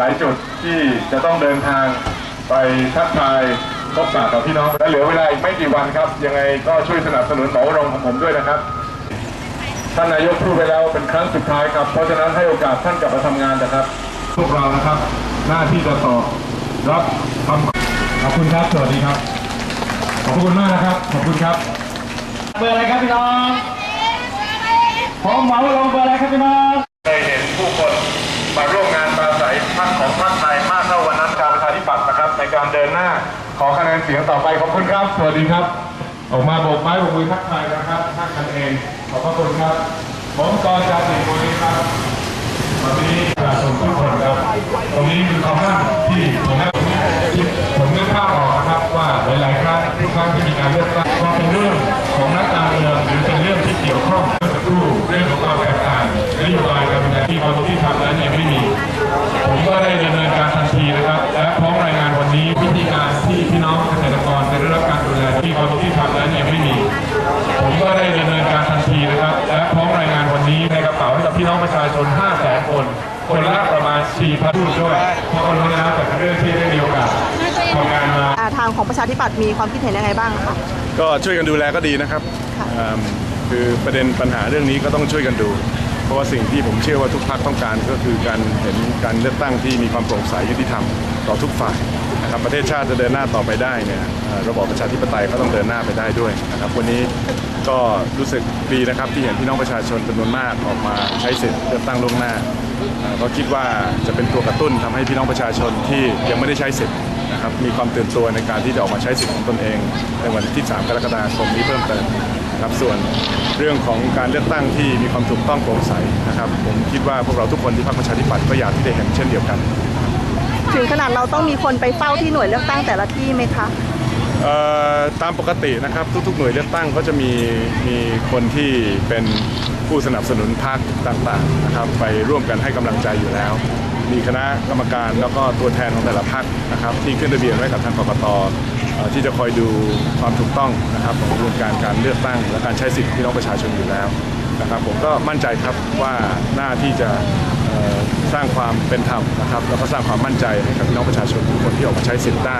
หลายจุดที่จะต้องเดินทางไปทักทายพบปะกับพี่น้องและเหลือเวลาอีกไม่กี่วันครับ ยังไงก็ช่วยสนับสนุนหมอวรงค์ของผมด้วยนะครับท่านนายกพูดไปแล้วเป็นครั้งสุดท้ายครับ เพราะฉะนั้นให้โอกาสท่านกลับมาทำงานนะครับ พวกเรานะครับ หน้าที่จะตอบรับคำขอบคุณครับสวัสดีครับ ขอบคุณมากนะครับขอบคุณครับ เบอร์อะไรครับพี่น้องผมเหมาลงเบอร์อะไรครับพี่น้อง การเดินหน้า ขอคะแนนเสียงต่อไปขอบคุณครับ สวัสดีครับ ออกมาโบกไม้โบกมือทักทายนะครับทักกันเองขอบพระคุณครับ ผมกรจาติโมนี้ครับวันนี้ประชาชนทุกคนครับตรงนี้คือคำมั่นที่ผมให้ผมนึกภาพออกนะครับว่าหลายๆครั้งทุกครั้งที่มีการเลือกตั้งก็เป็นเรื่องของนักการเมืองหรือเป็นเรื่องที่เกี่ยวข้องเมื่อสักครู่เรื่องของความแตกต่างนโยบายการดูแลที่ความที่ทำนั้นยังไม่มี ผมก็ได้ดำเนินการ ผมก็ได้ดำเนินการทันทีนะครับ และพร้อมรายงานวันนี้ในกระเป๋าให้กับพี่น้องประชาชน 5 0 0 0 0 0คน คนละประมาณ4,000รูปด้วยเพราะคนรู้แล้วแต่เรื่องที่ได้มีโอกาสทำงานมาอ่าทางของประชาธิปัตย์มีความคิดเห็นยังไงบ้างคะก็ช่วยกันดูแลก็ดีนะครับเอิ่มคือประเด็นปัญหาเรื่องนี้ก็ต้องช่วยกันดู เพราะว่าสิ่งที่ผมเชื่อว่าทุกพรรคต้องการก็คือการเห็นการเลือกตั้งที่มีความโปร่งใสยุติธรรมต่อทุกฝ่ายนะครับประเทศชาติจะเดินหน้าต่อไปได้เนี่ยเอ่อระบอบประชาธิปไตยก็ต้องเดินหน้าไปได้ด้วยนะครับวันนี้ ก็รู้สึกดีนะครับที่เห็นพี่น้องประชาชนจำนวนมากออกมาใช้สิทธิ์เลือกตั้งล่วงหน้าเอ่อก็คิดว่าจะเป็นตัวกระตุ้นทำให้พี่น้องประชาชนที่ยังไม่ได้ใช้สิทธิ์นะครับมีความตื่นตัวในการที่จะออกมาใช้สิทธิ์ของตนเอง ในวันที่ 3 กรกฎาคมนี้เพิ่มเติมครับส่วนเรื่องของการเลือกตั้งที่มีความถูกต้องโปร่งใสนะครับผมคิดว่าพวกเราทุกคนที่พรรคประชาธิปัตย์ก็อยากที่จะเห็นเช่นเดียวกัน ถึงขนาดเราต้องมีคนไปเฝ้าที่หน่วยเลือกตั้งแต่ละที่ไหมคะ ตามปกตินะครับทุกๆหน่วยเลือกตั้งก็จะมีมีคนที่เป็นผู้สนับสนุนพรรคต่างๆนะครับ ไปร่วมกันให้กำลังใจอยู่แล้ว มีคณะกรรมการแล้วก็ตัวแทนของแต่ละพรรคนะครับ ที่ขึ้นทะเบียนไว้กับทางกกตเอ่อที่จะคอยดูความถูกต้องนะครับของกระบวนการการเลือกตั้ง และการใช้สิทธิ์ของพี่น้องประชาชนอยู่แล้วนะครับ ผมก็มั่นใจครับว่าหน้าที่จะ สร้างความเป็นธรรมนะครับแล้วก็สร้างความมั่นใจให้กับพี่น้องประชาชนทุกคนที่ออกมาใช้สิทธิ์ได้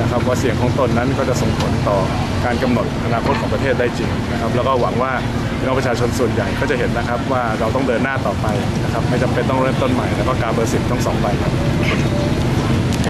นะครับว่าเสียงของตนนั้นก็จะส่งผลต่อการกำหนดอนาคตของประเทศได้จริงนะครับแล้วก็หวังว่าพี่น้องประชาชนส่วนใหญ่ก็จะเห็นนะครับว่าเราต้องเดินหน้าต่อไปนะครับไม่จำเป็นต้องเริ่มต้นใหม่แล้วก็การเบอร์สิบต้องสองใบครับ